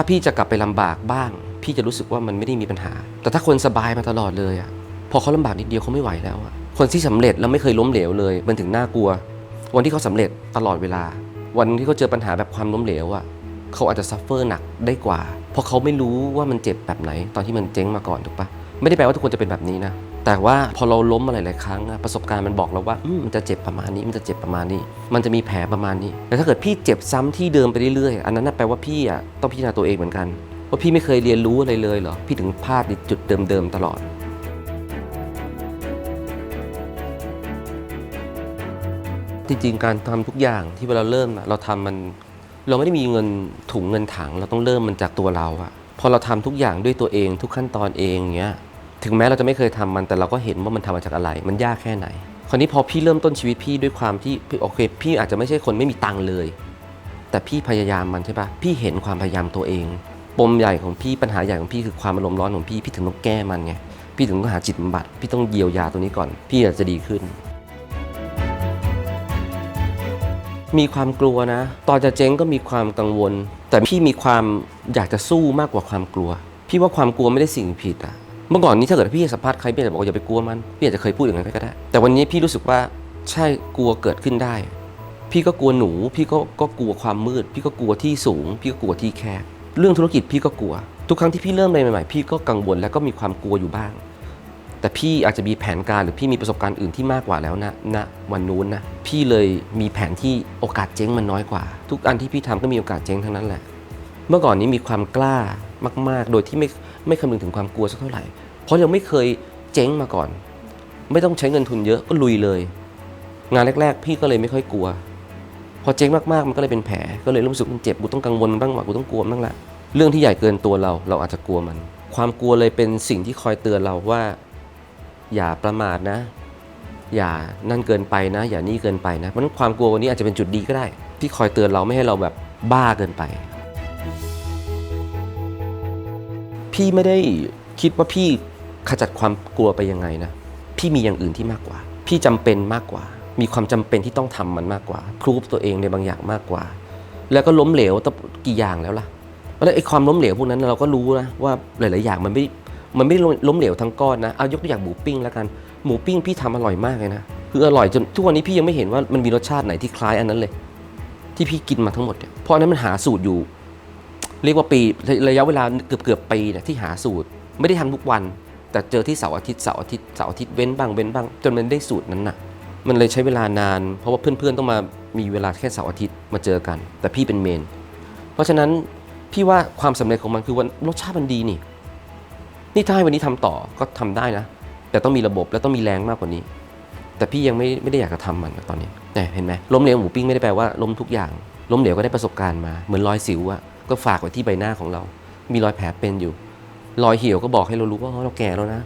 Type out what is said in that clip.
าพี่จะกลับไปลำบากบ้าง พี่จะรู้สึกว่ามันไม่ได้มีปัญหา แต่ถ้าคนสบายมาตลอดเลยอะพอเขาลำบากนิดเดียวเขาไม่ไหวแล้วอะคนที่สำเร็จแล้วไม่เคยล้มเหลวเลยมันถึงน่ากลัว วันที่เขาสำเร็จตลอดเวลา วันที่เขาเจอปัญหาแบบความล้มเหลวอะเขาอาจจะซัฟเฟอร์หนักได้กว่า เพราะเขาไม่รู้ว่ามันเจ็บแบบไหน ตอนที่มันเจ๊งมาก่อนถูกปะไม่ได้แปลว่าทุกคนจะเป็นแบบนี้นะ แต่ว่าพอเราล้มมาหลายๆครั้งประสบการณ์มันบอกเราว่ามันจะเจ็บประมาณนี้มันจะเจ็บประมาณนี้ มันจะมีแผลประมาณนี้แต่ถ้าเกิดพี่เจ็บซ้ำที่เดิมไปเรื่อยๆอันนั้นน่ะแปลว่าพี่อะต้องพิจารณาตัวเองเหมือนกันว่าพี่ไม่เคยเรียนรู้อะไรเลยเหรอพี่ถึงพลาดในจุดเดิมๆตลอดจริงๆการทำทุกอย่างที่เวลาเริ่มเราทำมัน เราไม่ได้มีเงินถุงเงินถัง เราต้องเริ่มมันจากตัวเราอะพอเราทำทุกอย่างด้วยตัวเองทุกขั้นตอนเองเงี้ย ถึงแม้เราจะไม่เคยทำมันแต่เราก็เห็นว่ามันทำมาจากอะไร มันยากแค่ไหน คราวนี้พอพี่เริ่มต้นชีวิตพี่ด้วยความที่พี่โอเค พี่อาจจะไม่ใช่คนไม่มีตังค์เลย แต่พี่พยายามมันใช่ปะพี่เห็นความพยายามตัวเอง ปมใหญ่ของพี่ปัญหาใหญ่ของพี่คือความอารมณ์ร้อนของพี่พี่ถึงต้องแก้มันไงพี่ถึงต้องหาจิตบำบัดพี่ต้องเยียวยาตัวนี้ก่อน พี่อาจจะดีขึ้น มีความกลัวนะ ตอนจะเจ๊งก็มีความกังวล แต่พี่มีความอยากจะสู้มากกว่าความกลัว พี่ว่าความกลัวไม่ได้สิ่งผิดอะ เมื่อก่อนนี้ถ้าเกิดพี่สัมภาษณ์ใครพี่จะบอกว่าอย่าไปกลัวมันพี่อาจจะเคยพูดอย่างนั้นก็ได้ แต่วันนี้พี่รู้สึกว่าใช่กลัวเกิดขึ้นได้ พี่ก็กลัวหนู พี่ก็ก็กลัวความมืด พี่ก็กลัวที่สูง พี่ก็กลัวที่แคบเรื่องธุรกิจพี่ก็กลัว ทุกครั้งที่พี่เริ่มอะไรใหม่ๆพี่ก็กังวลและก็มีความกลัวอยู่บ้าง แต่พี่อาจจะมีแผนการหรือพี่มีประสบการณ์อื่นที่มากกว่าแล้วนะณวันนู้นนะพี่เลยมีแผนที่โอกาสเจ๊งมันน้อยกว่า ทุกอันที่พี่ทำก็มีโอกาสเจ๊งทั้งนั้นแหละ เมื่อก่อนนี้มีความกล้ามาก ๆ โดยที่ไม่ ไม่คำนึงถึงความกลัวสักเท่าไหร่ เพราะยังไม่เคยเจ๊งมาก่อน ไม่ต้องใช้เงินทุนเยอะก็ลุยเลย งานแรก ๆ พี่ก็เลยไม่ค่อยกลัว พอเจ๊งมากๆมันก็เลยเป็นแผลก็เลยรู้สึกมันเจ็บกูต้องกังวลบ้างว่ากูต้องกลัวบ้างละเรื่องที่ใหญ่เกินตัวเราเราอาจจะกลัวมัน ความกลัวเลยเป็นสิ่งที่คอยเตือนเราว่า อย่าประมาทนะ อย่านั่นเกินไปนะ อย่านี่เกินไปนะเพราะฉะนั้นความกลัววันนี้อาจจะเป็นจุดดีก็ได้ ที่คอยเตือนเราไม่ให้เราแบบบ้าเกินไป พี่ไม่ได้คิดว่าพี่ขจัดความกลัวไปยังไงนะ พี่มีอย่างอื่นที่มากกว่า พี่จำเป็นมากกว่า มีความจำเป็นที่ต้องทำมันมากกว่าครูปตัวเองในบางอย่างมากกว่า แล้วก็ล้มเหลวตั้งกี่อย่างแล้วล่ะแล้วไอ้ความล้มเหลวพวกนั้นเราก็รู้นะว่าหลาย ๆ อย่างมันไม่มันไม่ล้มเหลวทั้งก้อนนะเอายกตัวอย่างหมูปิ้งแล้วกันหมูปิ้งพี่ทำอร่อยมากเลยนะคืออร่อยจนทุกวันนี้พี่ยังไม่เห็นว่ามันมีรสชาติไหนที่คล้ายอันนั้นเลย ที่พี่กินมาทั้งหมดเนี่ยเพราะอันนั้นมันหาสูตรอยู่ เรียกว่าปีระยะเวลาเกือบเกือบปีเนี่ยที่หาสูตรไม่ได้ทำทุกวัน แต่เจอที่เสาร์อาทิตย์เสาร์อาทิตย์เสาร์อาทิตย์เว้นบ้างเว้นบ้างจนมันได้สูตรนั้นน่ะ มันเลยใช้เวลานาน เพราะว่าเพื่อนๆต้องมามีเวลาแค่เสาร์อาทิตย์มาเจอกัน แต่พี่เป็นเมน เพราะฉะนั้นพี่ว่าความสำเร็จของมันคือวันรสชาติมันดีนี่ นี่ถ้าให้วันนี้ทำต่อก็ทำได้นะ แต่ต้องมีระบบและต้องมีแรงมากกว่านี้ แต่พี่ยังไม่ไม่ได้อยากจะทำมันตอนนี้เนี่ยเห็นไหมล้มเหลวหมูปิ้งไม่ได้แปลว่าล้มทุกอย่างล้มเหลวก็ได้ประสบการณ์มาเหมือนรอยสิวอะ ก็ฝากไว้ที่ใบหน้าของเรา มีรอยแผลเป็นอยู่ รอยเหี่ยวก็บอกให้เรารู้ว่าเราแก่แล้วนะ